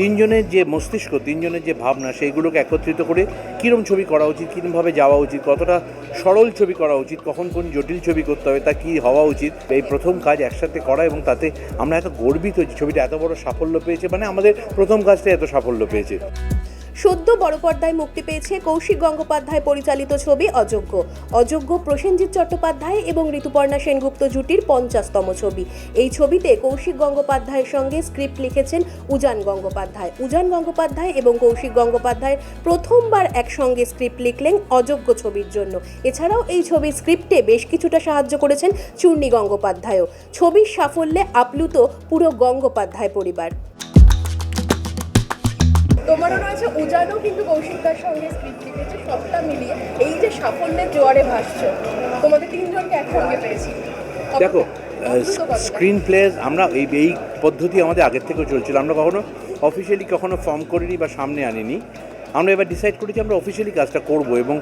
তিনজনের যে মস্তিষ্ক, তিনজনের যে ভাবনা, সেইগুলোকে একত্রিত করে কীরম ছবি করা উচিত, কীরমভাবে যাওয়া উচিত, কতটা সরল ছবি করা উচিত, কখন কোন জটিল ছবি করতে হবে, তা কী হওয়া উচিত, এই প্রথম কাজ একসাথে করা এবং তাতে আমরা এত গর্বিত ছবিটা এত বড় সাফল্য পেয়েছে মানে আমাদের প্রথম কাজটা এত সাফল্য পেয়েছে। সদ্য বড় পর্দায় মুক্তি পেয়েছে কৌশিক গঙ্গোপাধ্যায় পরিচালিত ছবি অযোগ্য। অযোগ্য প্রসেনজিৎ চট্টোপাধ্যায় এবং ঋতুপর্ণা সেনগুপ্ত জুটির পঞ্চাশতম ছবি। এই ছবিতে কৌশিক গঙ্গোপাধ্যায়ের সঙ্গে স্ক্রিপ্ট লিখেছেন উজান গঙ্গোপাধ্যায়। উজান গঙ্গোপাধ্যায় এবং কৌশিক গঙ্গোপাধ্যায় প্রথমবার একসঙ্গে স্ক্রিপ্ট লিখলেন অযোগ্য ছবির জন্য। এছাড়াও এই ছবির স্ক্রিপ্টে বেশ কিছুটা সাহায্য করেছেন চূর্ণী গঙ্গোপাধ্যায়ও। ছবির সাফল্যে আপ্লুত পুরো গঙ্গোপাধ্যায় পরিবার। তোমারও রয়েছে উজানও কিন্তু কৌশিকদার সঙ্গে স্ক্রিপ্ট লিখেছে সবটা মিলিয়ে। এই যে সাফল্যের জোয়ারে ভাসছ তোমাদের তিনজনকে একসঙ্গে পেয়েছি। দেখো স্ক্রিন প্লেস আমরা এই এই পদ্ধতি আমাদের আগের থেকেও চলছিল। আমরা কখনো অফিসিয়ালি কখনো ফর্ম করিনি বা সামনে আনিনি। আমরা এবার ডিসাইড করেছি আমরা অফিসিয়ালি কাজটা করব এবং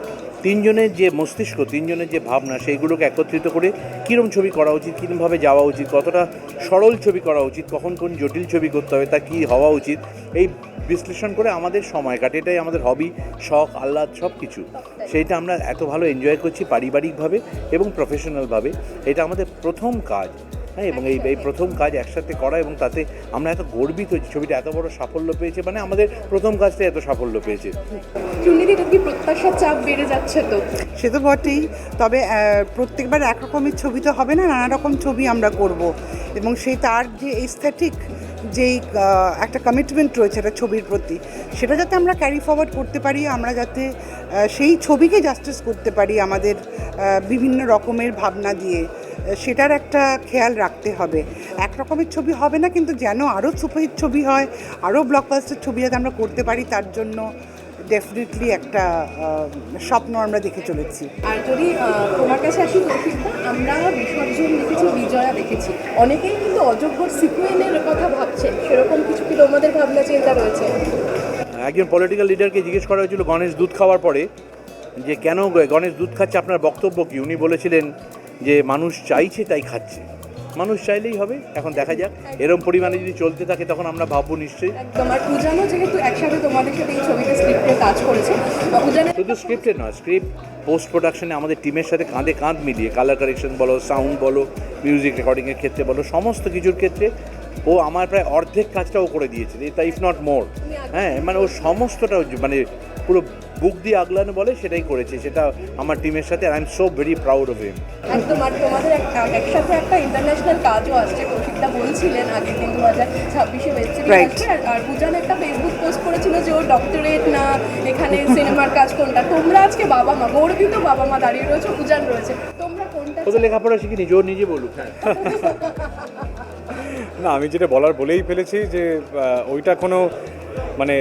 তিনজনের যে মস্তিষ্ক তিনজনের যে ভাবনা সেইগুলোকে একত্রিত করে কীরম ছবি করা উচিত কীরমভাবে যাওয়া উচিত কতটা সরল ছবি করা উচিত কখন কোন জটিল ছবি করতে হবে তা কী হওয়া উচিত এই বিশ্লেষণ করে আমাদের সময় কাটে। এটাই আমাদের হবি শখ আহ্লাদ সব কিছু সেইটা আমরা এত ভালো এনজয় করছি পারিবারিকভাবে এবং প্রফেশনালভাবে এটা আমাদের প্রথম কাজ হ্যাঁ? এবং এই এই প্রথম কাজ একসাথে করা এবং তাতে আমরা এত গর্বিত যে ছবিটা এত বড় সাফল্য পেয়েছে। মানে আমাদের প্রথম কাজটা এত সাফল্য পেয়েছে। চাপ বেড়ে যাচ্ছে তো? সে তো বটেই। তবে প্রত্যেকবার এক রকমের ছবি তো হবে না নানা রকম ছবি আমরা করব। এবং সেই তার যে এস্থেটিক যেই একটা কমিটমেন্ট রয়েছে একটা ছবির প্রতি, সেটা যাতে আমরা ক্যারি ফরওয়ার্ড করতে পারি, আমরা যাতে সেই ছবিকে জাস্টিস করতে পারি আমাদের বিভিন্ন রকমের ভাবনা দিয়ে সেটার একটা খেয়াল রাখতে হবে। এক রকমের ছবি হবে না, কিন্তু যেন আরও সুপারহিট ছবি হয় আরও ব্লকবাস্টার ছবি যাতে আমরা করতে পারি, তার জন্য ডেফিনেটলি একটা স্বপ্ন আমরা দেখে চলেছি। আর যদি তোমার কাছে আমরা বিসর্জন বিজয়া দেখেছি। অনেকেই কিন্তু অযোগ্যর সিকুয়েলের কথা ভাবছে। সেরকম কিছু কি তোমাদের ভাবনা, চিন্তা রয়েছে? একজন পলিটিক্যাল লিডারকে জিজ্ঞেস করা হয়েছিল গণেশ দুধ খাওয়ার পরে যে কেন গণেশ দুধ খাচ্ছে, আপনার বক্তব্য কি? উনি বলেছিলেন যে, মানুষ চাইছে, তাই খাচ্ছে। মানুষ চাইলেই হবে এখন দেখা যাক। এরম পরিমাণে যদি চলতে থাকে তখন আমরা ভাববো নিশ্চয়ই। একদম আর যেহেতু একসাথে তোমাদের সাথে এই ছবিতে স্ক্রিপ্টে কাজ করেছে শুধু স্ক্রিপ্টের নয় স্ক্রিপ্ট পোস্ট প্রোডাকশনে আমাদের টিমের সাথে কাঁধে কাঁধ মিলিয়ে কালার কারেকশন বলো সাউন্ড বলো মিউজিক রেকর্ডিংয়ের ক্ষেত্রে বলো সমস্ত কিছুর ক্ষেত্রে ও আমার প্রায় অর্ধেক কাজটা ও করে দিয়েছে এটা ইফ নট মোর হ্যাঁ মানে ও সমস্তটা মানে পুরো বুক দিয়ে আগলানো বলে সেটাই করেছে সেটা আমার টিমের সাথে I am so very proud of him একদম আর তোমাদের এক- একসাথে একটা ইন্টারন্যাশনাল কাজও আসছে কৌশিকদা বলছিলেন আগের দিন দু হাজার ছাব্বিশে ওয়েব সিরিজ আর- পূজান একটা ফেসবুক পোস্ট করেছিল যে ওর ডক্টরেট না এখানে সিনেমার কাজ কোনটা তোমরা আজকে বাবা মা গর্বিত বাবা মা দাঁড়িয়ে রয়েছে পূজান রয়েছে তোমরা কোনটা ও তো লেখাপড়া শিখিনি জোর নিজে বলুক হ্যাঁ। না, আমি যেটা বলার বলেই ফেলেছি যে ওইটা কোনো মানে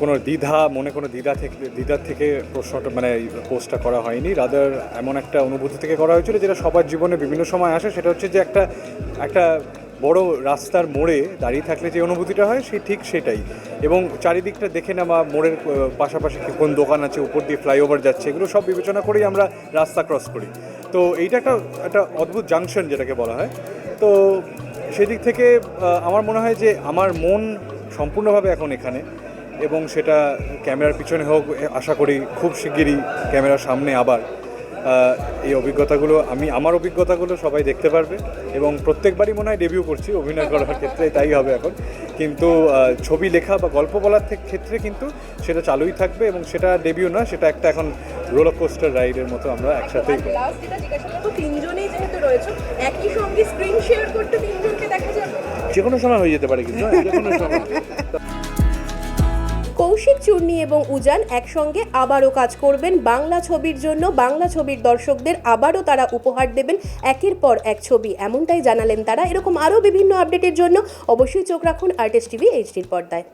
কোনো দ্বিধা, মনে কোনো দ্বিধা থেকে, দ্বিধার থেকে প্রশ্নটা মানে পোস্টটা করা হয়নি। রাদার এমন একটা অনুভূতি থেকে করা হয়েছিল যেটা সবার জীবনে বিভিন্ন সময় আসে। সেটা হচ্ছে যে একটা একটা বড় রাস্তার মোড়ে দাঁড়িয়ে থাকলে যে অনুভূতিটা হয় সেই ঠিক সেটাই। এবং চারিদিকটা দেখে নেওয়া, মোড়ের পাশাপাশি কোন দোকান আছে, উপর দিয়ে ফ্লাইওভার যাচ্ছে, এগুলো সব বিবেচনা করেই আমরা রাস্তা ক্রস করি। তো এইটা একটা একটা অদ্ভুত জাংশন যেটাকে বলা হয়। তো সেদিক থেকে আমার মনে হয় যে আমার মন সম্পূর্ণভাবে এখন এখানে এবং সেটা ক্যামেরার পিছনে হোক, আশা করি খুব শিগগিরই ক্যামেরার সামনে আবার এই অভিজ্ঞতাগুলো, আমি, আমার অভিজ্ঞতাগুলো সবাই দেখতে পারবে এবং প্রত্যেকবারই মনে হয় ডেবিউ করছি, অভিনয় করার ক্ষেত্রে তাই হবে এখন। কিন্তু ছবি লেখা বা গল্প বলার ক্ষেত্রে কিন্তু সেটা চালুই থাকবে এবং সেটা ডেবিউ না সেটা একটা এখন রোলার কোস্টার রাইডের মতো আমরা একসাথেই তিনজনেই যেহেতু রয়েছে, একই সঙ্গে স্ক্রিন শেয়ার করতে যে কোনো সময় হয়ে যেতে পারে কিন্তু হ্যাঁ, সময়। কৌশিক চূর্ণি এবং উজান একসঙ্গে আবারও কাজ করবেন। বাংলা ছবির জন্য বাংলা ছবির দর্শকদের আবারও তারা উপহার দেবেন। একের পর এক ছবি এমনটাই জানালেন তারা। এরকম আরও বিভিন্ন আপডেটের জন্য অবশ্যই চোখ রাখুন আর্টিস্ট টিভি এইচডির পর্দায়।